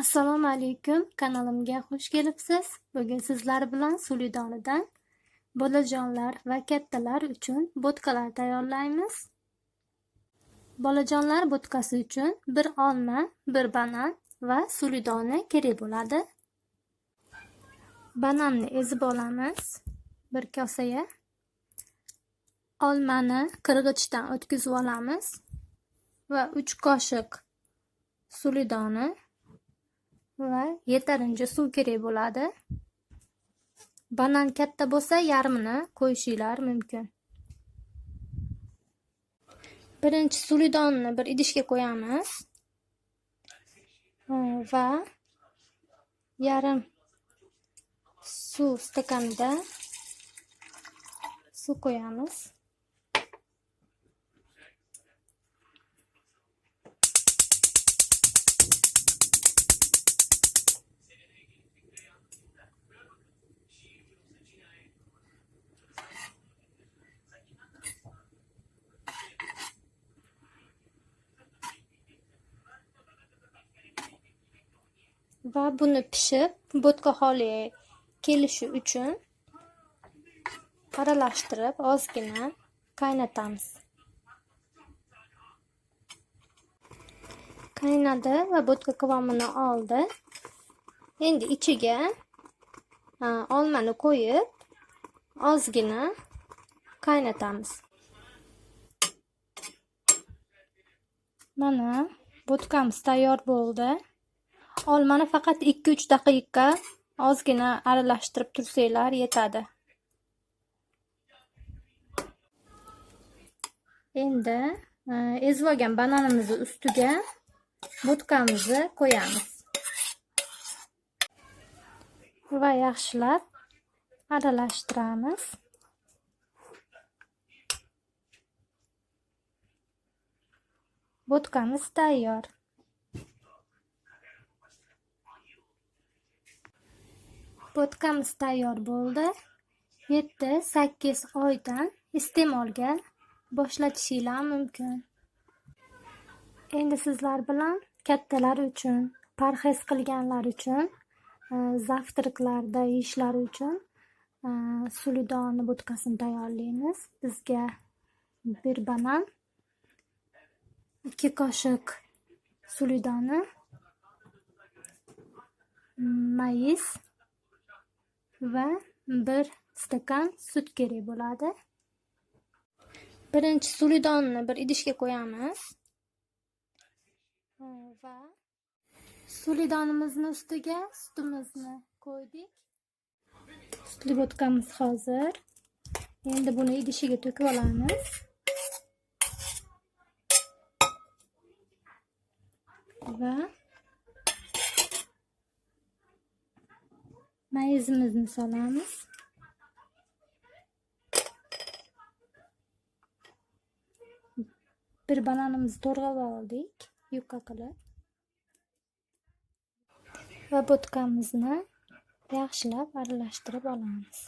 Assalomu alaykum. Kanalimga xush kelibsiz. Bugun sizlar bilan Sulidonidan bolajonlar va kattalar uchun bo'tqalar tayyorlaymiz. Bolajonlar bo'tqasi uchun bir olma, bir banan va sulidoni kerak bo'ladi. Bananni ezib olamiz bir kosaga. Olmani qirg'ichdan o'tkazib olamiz va 3 qoshiq sulidoni va yetarincha suv kerak bo'ladi. Banan katta bo'lsa yarmini qo'yishinglar mumkin. Birinchi sulidonni bir idishga qo'yamiz. Ha, Va yarim suv stakanida suv qo'yamiz. Va buni pishib, bo'tqa holi kelishi uchun aralashtirib ozgina qaynatamiz. Qaynadi va bo'tqa qivomini oldi. Endi ichiga ha, olmani qo'yib ozgina qaynatamiz. Mana bo'tqamiz tayyor bo'ldi. Olmani faqat 2-3 daqiqa ozgina aralashtirib tursanglar yetadi. Endi e, ezib olgan bananimizni ustiga bo'tqamizni qo'yamiz. Va yaxshilab aralashtiramiz. Bo'tqamiz tayyor. Bo'tqamiz tayyor bo'ldi. 7-8 oydan iste'molga boshlatishingiz mumkin. Endi sizlar bilan kattalar uchun, parhez qilganlar uchun, e, zavtraklarda yeyishlari uchun e, sulidoni bo'tqasini tayyorlaymiz. Bizga bir banan, 2 qoshiq sulidoni, mayiz va bir stakan sut kerak bo'ladi. Birinchi sulidonni bir idishga qo'yamiz. Va sulidonimizni ustiga sutimizni qo'ydik. Sutli bo'tqamiz hozir. Endi buni idishiga to'kib olamiz. Va mayizimizni solamiz. Bir bananimizni to'rg'ab oldik, yupqa qilib. Va bo'tqamizni yaxshilab aralashtirib olamiz.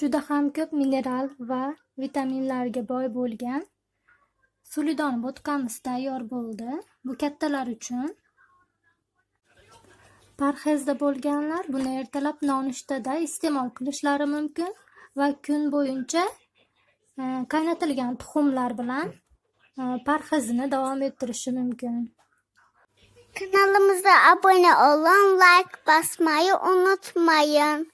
Juda ham ko'p mineral va vitaminlarga boy bo'lgan sulidon bo'tqamiz tayyor bo'ldi. Bu kattalar uchun. Parhezda bo'lganlar buni ertalab nonushtada iste'mol qilishlari mumkin va kun bo'yincha e, qaynatilgan tuxumlar bilan e, parhezini davom ettirishi mumkin. Kanalımıza abone olun, like basmayı unutmayın.